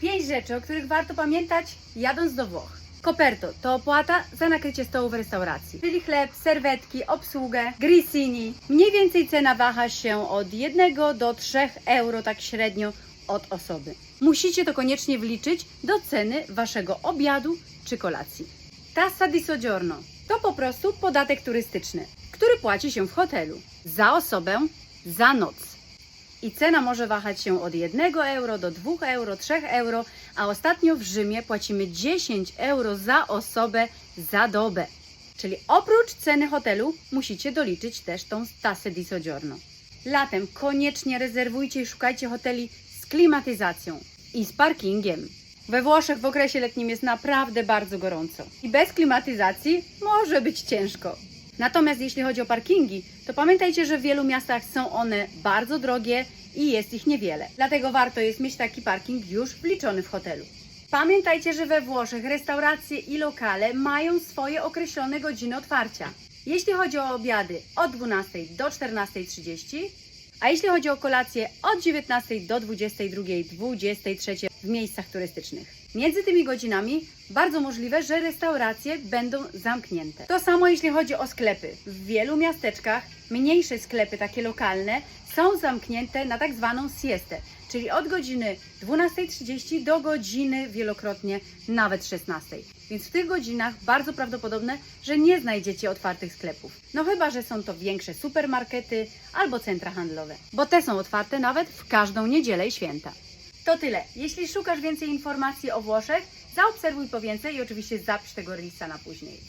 Pięć rzeczy, o których warto pamiętać jadąc do Włoch. Koperto to opłata za nakrycie stołu w restauracji, czyli chleb, serwetki, obsługę, grissini. Mniej więcej cena waha się od 1 do 3 euro tak średnio od osoby. Musicie to koniecznie wliczyć do ceny waszego obiadu czy kolacji. Tassa di soggiorno to po prostu podatek turystyczny, który płaci się w hotelu za osobę za noc. I cena może wahać się od 1 euro do 2 euro, 3 euro, a ostatnio w Rzymie płacimy 10 euro za osobę za dobę. Czyli oprócz ceny hotelu musicie doliczyć też tą tassę di soggiorno. Latem koniecznie rezerwujcie i szukajcie hoteli z klimatyzacją i z parkingiem. We Włoszech w okresie letnim jest naprawdę bardzo gorąco i bez klimatyzacji może być ciężko. Natomiast jeśli chodzi o parkingi, to pamiętajcie, że w wielu miastach są one bardzo drogie i jest ich niewiele. Dlatego warto jest mieć taki parking już wliczony w hotelu. Pamiętajcie, że we Włoszech restauracje i lokale mają swoje określone godziny otwarcia. Jeśli chodzi o obiady od 12 do 14.30, a jeśli chodzi o kolację od 19 do 22.23 w miejscach turystycznych. Między tymi godzinami bardzo możliwe, że restauracje będą zamknięte. To samo jeśli chodzi o sklepy. W wielu miasteczkach mniejsze sklepy, takie lokalne, są zamknięte na tak zwaną siestę, czyli od godziny 12.30 do godziny wielokrotnie nawet 16. Więc w tych godzinach bardzo prawdopodobne, że nie znajdziecie otwartych sklepów. No chyba, że są to większe supermarkety albo centra handlowe, bo te są otwarte nawet w każdą niedzielę i święta. To tyle. Jeśli szukasz więcej informacji o Włoszech, zaobserwuj po więcej i oczywiście zapisz tego releasa na później.